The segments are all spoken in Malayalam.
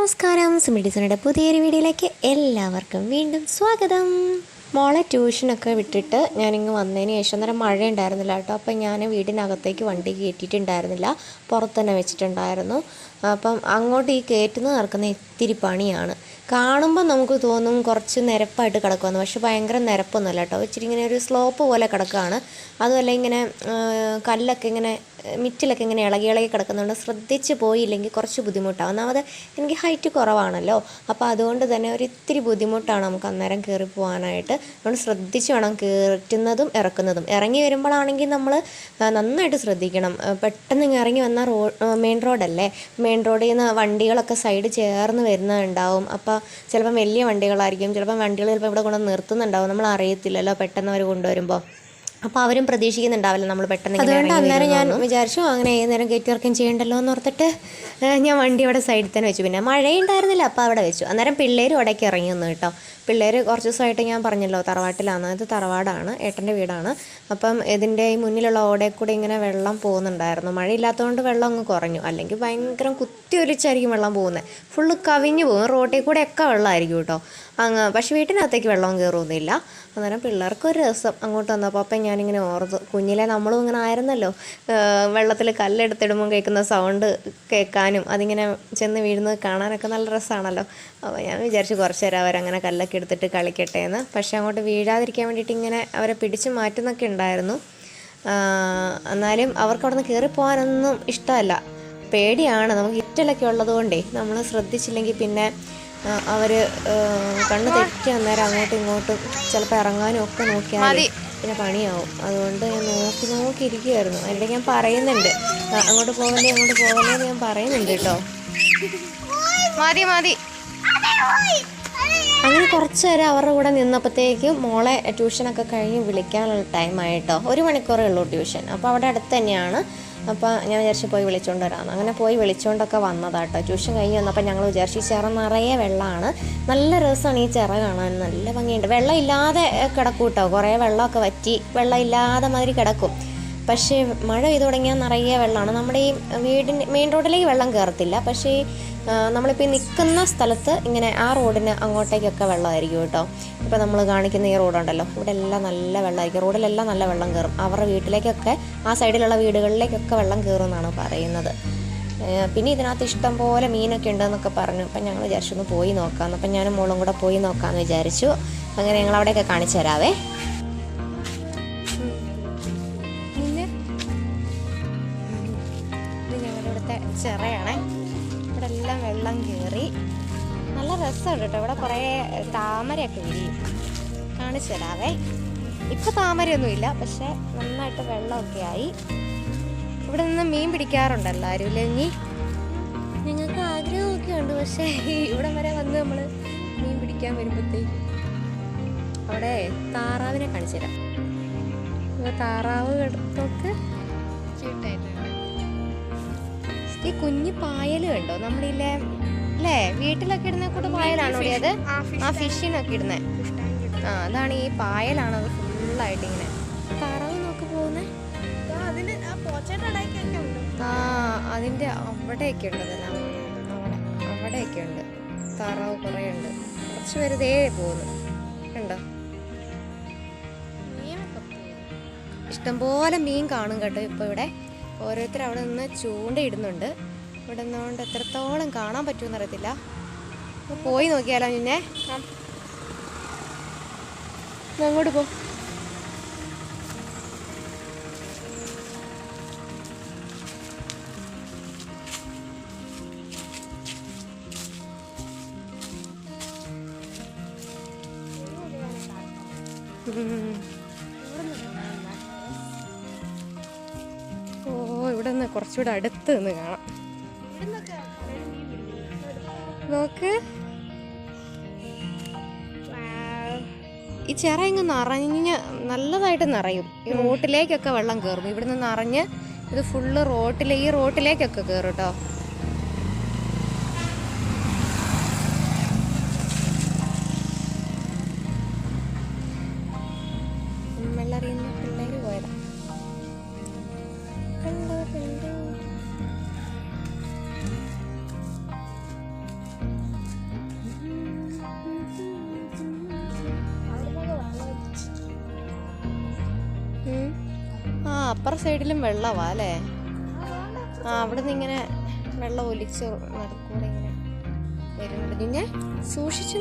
നമസ്കാരം. സുമിഡിസണയുടെ പുതിയൊരു വീഡിയോയിലേക്ക് എല്ലാവർക്കും വീണ്ടും സ്വാഗതം. മോളെ ട്യൂഷനൊക്കെ വിട്ടിട്ട് ഞാനിങ്ങ് വന്നതിന് ശേഷം അന്നേരം മഴ ഉണ്ടായിരുന്നില്ല കേട്ടോ. അപ്പം ഞാൻ വീടിനകത്തേക്ക് വണ്ടി കയറ്റിയിട്ടുണ്ടായിരുന്നില്ല. പുറത്ത് തന്നെ വെച്ചിട്ടുണ്ടായിരുന്നു. അപ്പം അങ്ങോട്ട് ഈ കയറ്റുന്നത് നടക്കുന്ന ഇത്തിരി പണിയാണ്. കാണുമ്പോൾ നമുക്ക് തോന്നും കുറച്ച് നിരപ്പായിട്ട് കിടക്കുമെന്ന് പക്ഷെ ഭയങ്കര നിരപ്പൊന്നുമല്ല കേട്ടോ. ഇച്ചിരി ഇങ്ങനെ ഒരു സ്ലോപ്പ് പോലെ കിടക്കുകയാണ്. അതുമല്ല ഇങ്ങനെ കല്ലൊക്കെ ഇങ്ങനെ മിറ്റിലൊക്കെ ഇങ്ങനെ ഇളകി ഇളകി കിടക്കുന്നതുകൊണ്ട് ശ്രദ്ധിച്ച് പോയില്ലെങ്കിൽ കുറച്ച് ബുദ്ധിമുട്ടാവും. ഒന്നാമത് എനിക്ക് ഹൈറ്റ് കുറവാണല്ലോ. അപ്പോൾ അതുകൊണ്ട് തന്നെ ഒരു ഇത്തിരി ബുദ്ധിമുട്ടാണ് നമുക്ക് അന്നേരം കയറി പോകാനായിട്ട്. അതുകൊണ്ട് ശ്രദ്ധിച്ച് വേണം കയറ്റുന്നതും ഇറക്കുന്നതും. ഇറങ്ങി വരുമ്പോഴാണെങ്കിൽ നമ്മൾ നന്നായിട്ട് ശ്രദ്ധിക്കണം. പെട്ടെന്ന് ഇറങ്ങി വന്നാൽ റോ മെയിൻ റോഡല്ലേ? മെയിൻ റോഡിൽ നിന്ന് വണ്ടികളൊക്കെ സൈഡ് ചേർന്ന് വരുന്നുണ്ടാവും. അപ്പോൾ ചിലപ്പം വലിയ വണ്ടികളായിരിക്കും. ചിലപ്പം വണ്ടികൾ ചിലപ്പോൾ ഇവിടെ കൊണ്ട് നിർത്തുന്നുണ്ടാവും. നമ്മൾ അറിയത്തില്ലല്ലോ പെട്ടെന്ന് അവർ കൊണ്ടുവരുമ്പോൾ. അപ്പോൾ അവരും പ്രതീക്ഷിക്കുന്നുണ്ടാവില്ല നമ്മൾ പെട്ടെന്ന് അതുകൊണ്ട് അന്നേരം ഞാൻ വിചാരിച്ചു അങ്ങനെ ഏത് നേരം കയറ്റി ഇറക്കം ചെയ്യണ്ടല്ലോ എന്ന് ഓർത്തിട്ട് ഞാൻ വണ്ടി അവിടെ സൈഡിൽ തന്നെ വെച്ചു. പിന്നെ മഴയുണ്ടായിരുന്നില്ല അപ്പോൾ അവിടെ വെച്ചു. അന്നേരം പിള്ളേരും ഇടയ്ക്ക് ഇറങ്ങി വന്നു കേട്ടോ. പിള്ളേർ കുറച്ച് ദിവസമായിട്ട് ഞാൻ പറഞ്ഞല്ലോ തറവാട്ടിലാണ്. ഇത് തറവാടാണ് ഏട്ടന്റെ വീടാണ്. അപ്പം ഇതിന്റെ ഈ മുന്നിലുള്ള ഓടയിൽ കൂടെ ഇങ്ങനെ വെള്ളം പോകുന്നുണ്ടായിരുന്നു. മഴയില്ലാത്തതുകൊണ്ട് വെള്ളം അങ്ങ് കുറഞ്ഞു. അല്ലെങ്കിൽ ഭയങ്കര കുത്തി ഒലിച്ചായിരിക്കും വെള്ളം പോകുന്നത്. ഫുള്ള് കവിഞ്ഞു പോകും. റോട്ടിൽ കൂടെ ഒക്കെ വെള്ളമായിരിക്കും കേട്ടോ. അങ്ങ് പക്ഷേ വീട്ടിനകത്തേക്ക് വെള്ളം കയറുമൊന്നുമില്ല അന്നേരം പിള്ളേർക്ക് ഒരു രസം അങ്ങോട്ട് വന്നപ്പോൾ അപ്പം ഞാനിങ്ങനെ ഓർത്തു കുഞ്ഞിലെ നമ്മളും ഇങ്ങനെ ആയിരുന്നല്ലോ. വെള്ളത്തിൽ കല്ലെടുത്തിടുമ്പോൾ കേൾക്കുന്ന സൗണ്ട് കേൾക്കാനും അതിങ്ങനെ ചെന്ന് വീഴുന്നത് കാണാനൊക്കെ നല്ല രസമാണല്ലോ അപ്പോൾ ഞാൻ വിചാരിച്ചു കുറച്ച് നേരം അവരങ്ങനെ കല്ലൊക്കെ എടുത്തിട്ട് കളിക്കട്ടെ എന്ന് പക്ഷേ അങ്ങോട്ട് വീഴാതിരിക്കാൻ വേണ്ടിയിട്ട് ഇങ്ങനെ അവരെ പിടിച്ച് മാറ്റുന്നൊക്കെ ഉണ്ടായിരുന്നു. എന്നാലും അവർക്ക് അവിടെ നിന്ന് കയറിപ്പോകാനൊന്നും ഇഷ്ടമല്ല. പേടിയാണ്. നമുക്ക് ഇറ്റലൊക്കെ ഉള്ളതുകൊണ്ടേ നമ്മൾ ശ്രദ്ധിച്ചില്ലെങ്കിൽ പിന്നെ അവർ കണ്ണ് തെറ്റി അന്നേരം അങ്ങോട്ടും ഇങ്ങോട്ടും ചിലപ്പോൾ ഇറങ്ങാനും ഒക്കെ നോക്കിയാൽ പിന്നെ പണിയാവും. അതുകൊണ്ട് ഞാൻ നോക്കി നോക്കി ഇരിക്കുമായിരുന്നു അതിന്റെ ഞാൻ പറയുന്നുണ്ട്. അങ്ങോട്ട് പോകല്ലേ അങ്ങോട്ട് പോകല്ലേ എന്ന് ഞാൻ പറയുന്നുണ്ട് കേട്ടോ. മതി മതി. അങ്ങനെ കുറച്ച് നേരം അവരുടെ കൂടെ നിന്നപ്പോഴത്തേക്കും മോളെ ട്യൂഷനൊക്കെ കഴിഞ്ഞ് വിളിക്കാനുള്ള ടൈമായിട്ടോ ഒരു മണിക്കൂറേ ഉള്ളൂ ട്യൂഷൻ. അപ്പോൾ അവിടെ അടുത്ത് തന്നെയാണ് അപ്പോൾ ഞാൻ വിചാരിച്ചു പോയി വിളിച്ചുകൊണ്ട് വരാമെന്ന് അങ്ങനെ പോയി വിളിച്ചുകൊണ്ടൊക്കെ വന്നതാട്ടോ. ട്യൂഷൻ കഴിഞ്ഞ് വന്നപ്പോൾ ഞങ്ങൾ വിചാരിച്ചു ഈ ചിറ നിറയെ വെള്ളമാണ് നല്ല രസമാണ് ഈ ചിറ കാണാൻ. നല്ല ഭംഗിയുണ്ട്. വെള്ളമില്ലാതെ കിടക്കും കേട്ടോ കുറേ വെള്ളമൊക്കെ വറ്റി വെള്ളം ഇല്ലാതെ മാതിരി കിടക്കും. പക്ഷേ മഴ പെയ്തു തുടങ്ങിയാൽ നിറയെ വെള്ളമാണ്. നമ്മുടെ ഈ വീടിന്റെ മെയിൻ റോഡിലേക്ക് വെള്ളം കയറത്തില്ല പക്ഷേ നമ്മളിപ്പോൾ ഈ നിൽക്കുന്ന സ്ഥലത്ത് ഇങ്ങനെ ആ റോഡിന് അങ്ങോട്ടേക്കൊക്കെ വെള്ളമായിരിക്കും കേട്ടോ. ഇപ്പോൾ നമ്മൾ കാണിക്കുന്ന ഈ റോഡുണ്ടല്ലോ. ഇവിടെ എല്ലാം നല്ല വെള്ളമായിരിക്കും. റോഡിലെല്ലാം നല്ല വെള്ളം കയറും അവരുടെ വീട്ടിലേക്കൊക്കെ ആ സൈഡിലുള്ള വീടുകളിലേക്കൊക്കെ വെള്ളം കയറും എന്നാണ് പറയുന്നത് പിന്നെ ഇതിനകത്ത് ഇഷ്ടം പോലെ മീനൊക്കെ ഉണ്ടെന്നൊക്കെ പറഞ്ഞു. അപ്പം ഞങ്ങൾ വിചാരിച്ചു ഒന്ന് പോയി നോക്കാം അപ്പം ഞാനും മോളും കൂടെ പോയി നോക്കാമെന്ന് വിചാരിച്ചു. അങ്ങനെ ഞങ്ങൾ അവിടെയൊക്കെ കാണിച്ചു തരാവേ. ഇവിടുത്തെ ചിറയാണേ. ഇവിടെ എല്ലാം വെള്ളം കയറി നല്ല രസമുണ്ട് കേട്ടോ. ഇവിടെ കുറേ താമരയൊക്കെ വിരിയും കാണിച്ചു തരാവേ ഇപ്പം താമരയൊന്നുമില്ല പക്ഷെ നന്നായിട്ട് വെള്ളമൊക്കെ ആയി. ഇവിടെ നിന്ന് മീൻ പിടിക്കാറുണ്ട് എല്ലാവരും ഇല്ലേ ഇനി ഞങ്ങൾക്ക് ആഗ്രഹമൊക്കെ ഉണ്ട് പക്ഷേ ഇവിടെ വരെ വന്ന് നമ്മൾ മീൻ പിടിക്കാൻ വരുമ്പോഴത്തേക്ക് അവിടെ താറാവിനെ കാണിച്ചു തരാം താറാവ് കിടത്തൊക്കെ ഈ കുഞ്ഞു പായൽ കണ്ടോ? നമ്മളില്ലേ അല്ലേ? വീട്ടിലൊക്കെ ഇടുന്ന കൂട്ട് പായലാണോ അത് ആ ഫിഷിനൊക്കെ ഇടുന്നത് ആ അതാണ് ഈ പായലാണ് അത് ഫുള്ളായിട്ട് ഇങ്ങനെ. കറവ് നോക്കി പോകുന്നേ അതിന് ആ ഉണ്ട്. അതിന്റെ അവിടെയൊക്കെ ഉണ്ട് അതെല്ലാം അവിടെ അവിടെയൊക്കെ ഉണ്ട്. താറാവ് കുറേ ഉണ്ട്. കുറച്ച് പേര് ദേ പോകുന്നു. കണ്ടോ? ഇഷ്ടംപോലെ മീൻ കാണും കേട്ടോ ഇപ്പോൾ ഇവിടെ. ഓരോരുത്തർ അവിടെ നിന്ന് ചൂണ്ടയിടുന്നുണ്ട്. ഇവിടെ നിന്നുകൊണ്ട് എത്രത്തോളം കാണാൻ പറ്റുമെന്ന് അറിയത്തില്ല. പോയി നോക്കിയാലോ നിന്നെ? അങ്ങോട്ട് പോ. ഉം. കുറച്ചുകൂടെ അടുത്ത് നിന്ന് കാണാം. നോക്ക്. ഈ ചിറ ഇങ്ങ് നിറഞ്ഞ് നല്ലതായിട്ട് നിറയും. ഈ റോട്ടിലേക്കൊക്കെ വെള്ളം കയറും ഇവിടുന്ന് നിറഞ്ഞ് ഇത് ഫുള്ള് റോട്ടിലെ ഈ റോട്ടിലേക്കൊക്കെ കയറും കേട്ടോ അപ്പുറ സൈഡിലും വെള്ളവാ അല്ലേ? ആ അവിടെ നിന്ന് ഇങ്ങനെ വെള്ളം ഒലിച്ച് നടക്കൂടെ ഇങ്ങനെ വരുന്നുണ്ട് പിന്നെ സൂക്ഷിച്ചു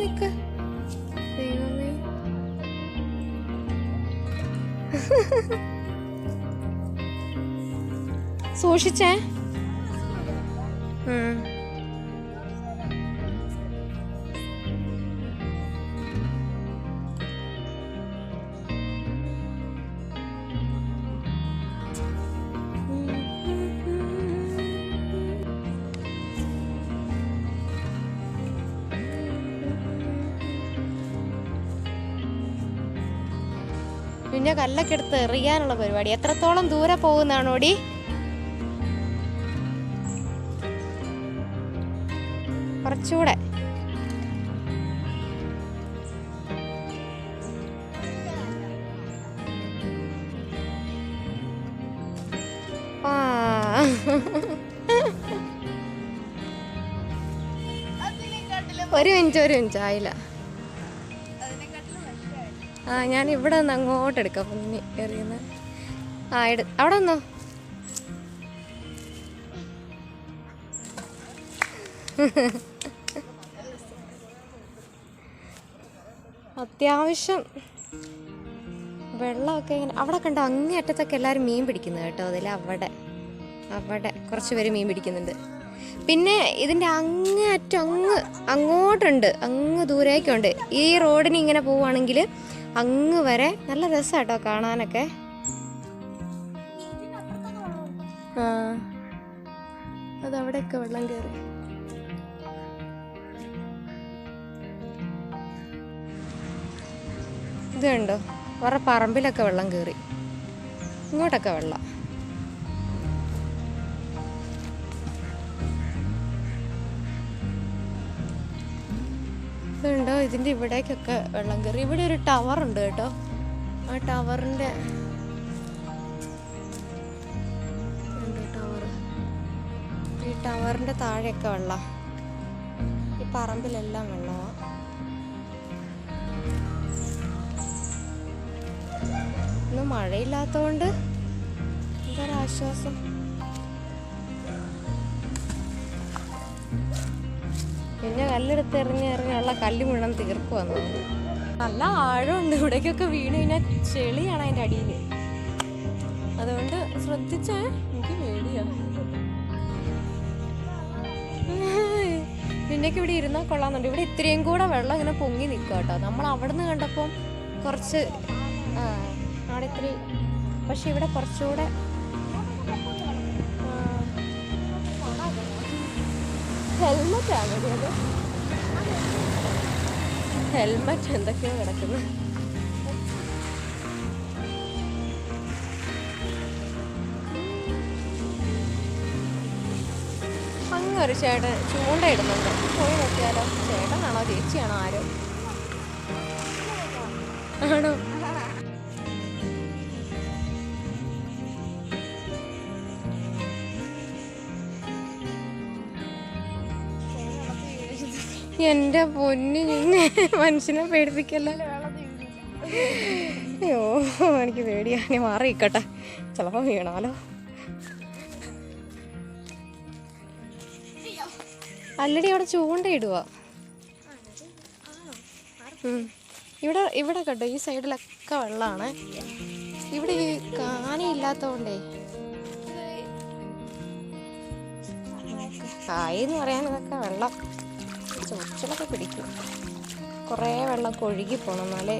ദൈവമേ. സൂക്ഷിച്ചേ? ഉം. പിന്നെ കല്ലൊക്കെ എടുത്ത് എറിയാനുള്ള പരിപാടി. എത്രത്തോളം ദൂരെ പോകുന്നതാണോടി? കുറച്ചുകൂടെ. ഒരു മിനിറ്റ് ഒരു മിനിറ്റ്. ആയില്ല. ആ ഞാൻ ഇവിടെ നിന്ന് അങ്ങോട്ട് എടുക്കാം. മുന്നിൽ എറിയുന്ന ആ എടു അവിടെ നിന്നോ? അത്യാവശ്യം വെള്ളമൊക്കെ ഇങ്ങനെ അവിടെ കണ്ടോ അങ്ങേ അറ്റത്തൊക്കെ എല്ലാവരും മീൻ പിടിക്കുന്നത് കേട്ടോ. അതിൽ അവിടെ അവിടെ കുറച്ച് പേര് മീൻ പിടിക്കുന്നുണ്ട്. പിന്നെ ഇതിന്റെ അങ്ങേ അറ്റം അങ്ങ് അങ്ങോട്ടുണ്ട്. അങ്ങ് ദൂരേക്കുണ്ട്. ഈ റോഡിന് ഇങ്ങനെ പോവുകയാണെങ്കിൽ അങ്ങ് വരെ നല്ല രസാട്ടോ കാണാനൊക്കെ. ആ അതവിടെയൊക്കെ വെള്ളം കയറി ഇത് കണ്ടോ? വേറെ പറമ്പിലൊക്കെ വെള്ളം കയറി ഇങ്ങോട്ടൊക്കെ വെള്ളം. ഇതുണ്ടോ? ഇതിന്റെ ഇവിടേക്കൊക്കെ വെള്ളം കയറി ഇവിടെ ഒരു ടവർ ഉണ്ട് കേട്ടോ. ആ ടവറിന്റെ ടവർ ഈ ടവറിന്റെ താഴെയൊക്കെ വെള്ളം. ഈ പറമ്പിലെല്ലാം വെള്ളമാണ് ഇന്ന് മഴയില്ലാത്തതുകൊണ്ട് എന്തൊരാശ്വാസം പിന്നെ കല്ലെടുത്ത് എറിഞ്ഞ് എറിഞ്ഞുള്ള കല്ല് മുഴുവൻ തീർക്കുവന്നു വന്നു. നല്ല ആഴമുണ്ട്. ഇവിടേക്കൊക്കെ വീണ് കഴിഞ്ഞാൽ ചെളിയാണ് അതിന്റെ അടിയിൽ അതുകൊണ്ട് ശ്രദ്ധിച്ചേ എനിക്ക് പേടിയാണ് പിന്നേക്ക് ഇവിടെ ഇരുന്നാൽ കൊള്ളാന്നുണ്ട് ഇവിടെ ഇത്രയും കൂടെ വെള്ളം ഇങ്ങനെ പൊങ്ങി നിൽക്കുക കേട്ടോ. നമ്മൾ അവിടെ നിന്ന് കണ്ടപ്പം കുറച്ച് അവിടെ ഇത്തിരി പക്ഷെ ഇവിടെ കുറച്ചുകൂടെ ഹെൽമറ്റ് ആണ് ഇത് ഹെൽമറ്റ് എന്തൊക്കെയോ കിടക്കുന്നു. അങ്ങ് ഒരു ചേട്ടൻ ചൂണ്ടയിടുന്നുണ്ട് പോയി നോക്കിയാലോ? ചേട്ടനാണോ ചേച്ചിയാണോ ആരോ? ആണോ? എന്റെ പൊന്നു നിന്നെ മനുഷ്യനെ പേടിപ്പിക്കല്ലോ? അയ്യോ എനിക്ക് പേടിയാ. നീ മാറി നിൽക്കട്ടെ ചിലപ്പോൾ വീണാലോ. അല്ലടി അവിടെ ചൂണ്ടയിടുക ഇവിടെ ഇവിടെ കേട്ടോ ഈ സൈഡിലൊക്കെ വെള്ളമാണ് ഇവിടെ ഈ കാനയില്ലാത്തതുകൊണ്ടേ കായി എന്ന് പറയാൻ വെള്ളം. ചൊച്ചിലൊക്കെ പിടിക്കും കുറേ വെള്ളമൊക്കെ ഒഴുകി പോകണം എന്നാലേ.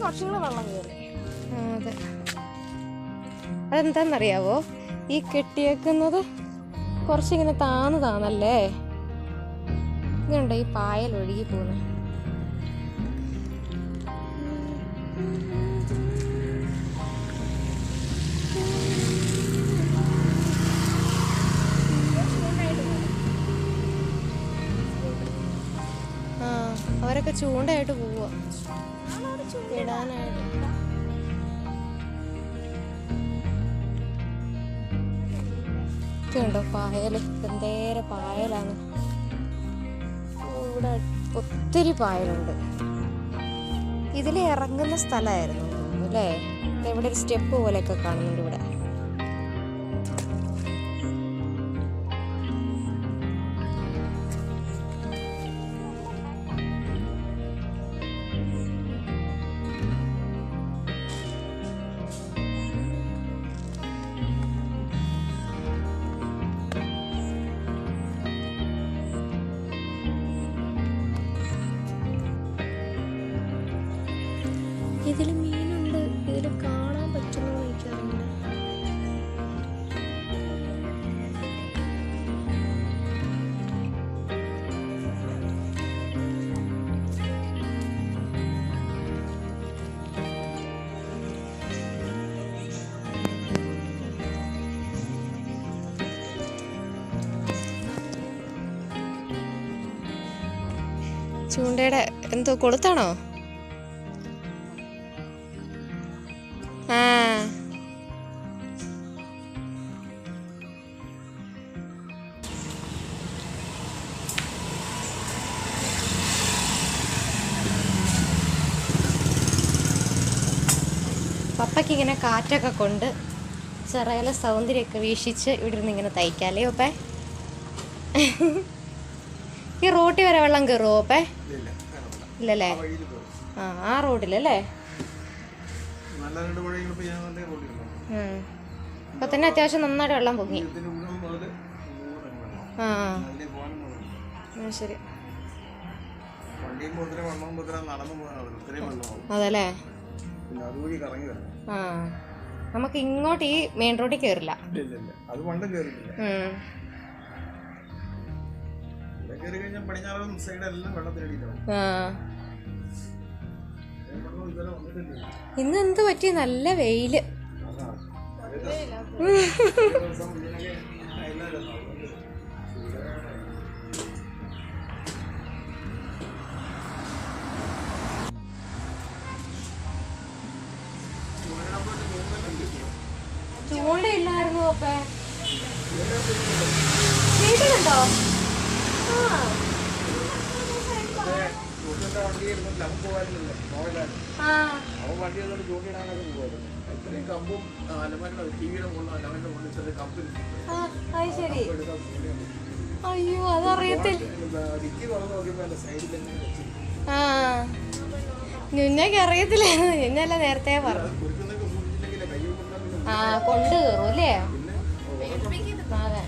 കുറച്ചും കൂടെ വെള്ളം കയറി ആ, അതെ. അതെന്താന്നറിയാവോ? ഈ കെട്ടിയേക്കുന്നത് കുറച്ചിങ്ങനെ താന്ന് താന്നല്ലേ ഇതുണ്ട് ഈ പായൽ ഒഴുകി പോകുന്നത് ആ അവരൊക്കെ ചൂണ്ടയായിട്ട് പോവുക ഇടാനായിട്ട്. പായൽ? എന്തേരെ പായലാണ്. ഇവിടെ ഒത്തിരി പായലുണ്ട്. ഇതിൽ ഇറങ്ങുന്ന സ്ഥലമായിരുന്നു അല്ലേ? ഇവിടെ ഒരു സ്റ്റെപ്പ് പോലെയൊക്കെ കാണുന്നുണ്ട് ഇവിടെ. ചൂണ്ടയുടെ എന്തോ കൊളുത്താണോ? ആ. പപ്പയ്ക്ക് ഇങ്ങനെ കാറ്റൊക്കെ കൊണ്ട് ചെറിയ സൗന്ദര്യമൊക്കെ വീക്ഷിച്ച് ഇവിടെ ഇരുന്ന് ഇങ്ങനെ തയ്ക്കാല്ലേ ഒപ്പേ ഈ റോട്ടിൽ വരെ വെള്ളം കയറുമോ അപ്പെ? ഇല്ലല്ലേ ആ ആ റോഡിലല്ലേ. അപ്പൊ തന്നെ അത്യാവശ്യം നന്നായിട്ട് വെള്ളം പൊങ്ങി. ആ. ശരി. അതല്ലേ? ആ. നമുക്ക് ഇങ്ങോട്ട് ഈ മെയിൻ റോഡിൽ കേറില്ല. അത് പണ്ടും കയറി കഴിഞ്ഞാൽ പടിഞ്ഞാറൻ സൈഡെല്ലാം വെള്ളത്തിനടിയിലാണ് ആ. വെള്ളം ഇതുവരെ ഇന്ന് എന്ത് പറ്റി? നല്ല വെയിൽ. ചൂണ്ടയില്ലായിരുന്നു അപ്പേ. ഇരുന്നില്ല അയ്യോ അതറിയത്തില്ല സൈഡിൽ ഞുഞ്ഞക്ക് അറിയത്തില്ലായിരുന്നു നേരത്തെ പറഞ്ഞു ആ കൊണ്ട് കയറും അല്ലേ അതെ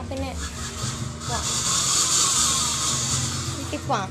പിന്നെ പോവാം. വീട്ടിൽ പോവാം